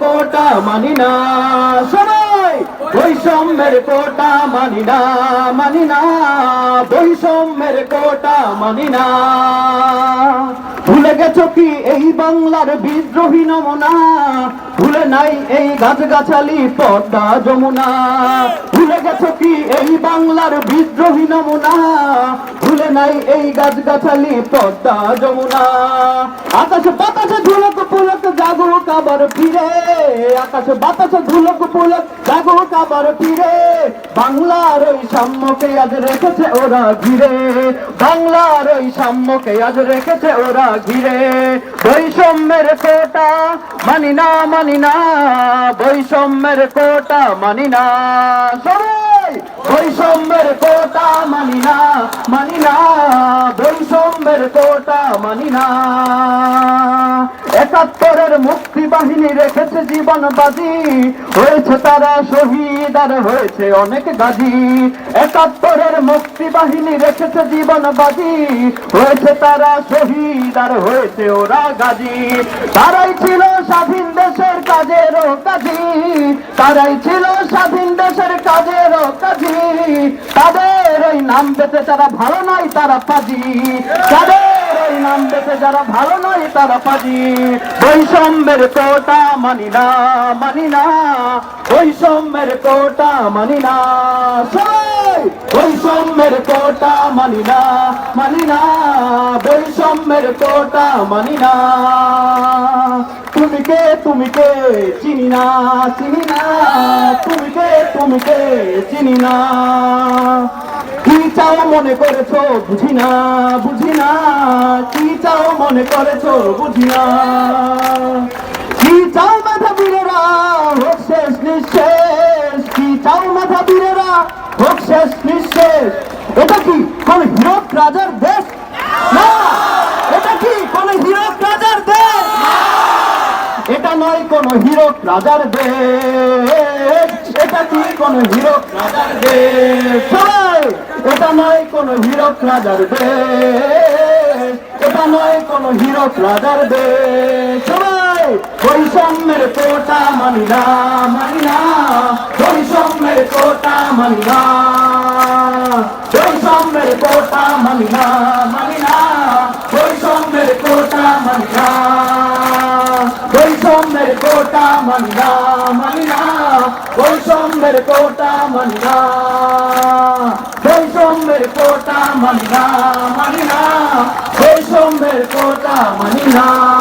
কোটা মানি না সবাই বৈষম্যের কোটা মানি না মানি না, বৈষম্যের কোটা মানি না। ভুলে গেছো কি এই বাংলার বিদ্রোহী নমুনা? ভুলে নাই এই গাছগাছালি পদ্মা যমুনা। ভুলে গেছ কি এই বাংলার বিদ্রোহী নমুনা? ভুলে নাই এই গাছগাছালি পদ্মা যমুনা। আকাশে বাতাসে ধুলক পুলক আবার ফিরে, আকাশে বাতাসে ধুলক পুলক জাগরুক আবার ফিরে। বাংলার ওই সাম্যকে আজ রেখেছে ওরা ঘিরে। বাংলার ওই সাম্যকে আজ রেখেছে ওরা ঘিরে। বৈষম্যের কোটা মানি না মানি না, বৈষম্যের কোটা মানি না। বৈষম্যের কোটা মানি না মানি না, বৈষম্যের কোটা মানি না। মুক্তি বাহিনী রেখেছে জীবন বাজি হয়েছে তারা শহীদ আর হয়েছে অনেক গাজী। একাত্তরের মুক্তি বাহিনী রেখেছে জীবন বাজি হয়েছে তারা শহীদ আর হয়েছে ওরা গাজী। তারাই ছিল স্বাধীন দেশের কাজেরও কাজী তারাই ছিল স্বাধীন দেশের কাজেরও কাজী তাদের ওই নাম পেতে তারা ভালো নয় তারা পাজি। তাদের পেতে যারা ভালো নয় তারা পাজি। বৈষম্যের কোটা মানি না মানি না। বৈষম্যের কোটা মানি না। বৈষম্যের কোটা মানি না মানি না। বৈষম্যের কোটা মানি না। তুমি কে তুমি কে? চিনি না চিনি না। তুমি তুমি চিনি না। কি চাও মনে করেছ বুঝি না বুঝি না। কি চাও মনে করেছ বুঝি না। কি চাও মাথা বীরেরা, হোক শেষ নিঃশেষ। কি চাও মাথা বীরেরা, হোক শেষ নিঃশেষ। এটা কি কোন হিরক রাজার দেশ? না। এটা কি কোন হিরক রাজার দেশ? এটা নয় কোন হিরক রাজার দেশ। এটা কি কোন হিরক রাজার দেশ! এটা নয় কোন হিরক রাজার দেশ। এটা নয় কোন হিরক রাজার দেশ। সবাই, বৈষম্যের কোটা মানি না মানি না। বৈষম্যের কোটা মানি না, বৈষম্যের কোটা মানি কোটা মানি না মানি না বৈষম্যের কোটা মানি না বৈষম্যের কোটা মানি না মানি না বৈষম্যের কোটা মানি না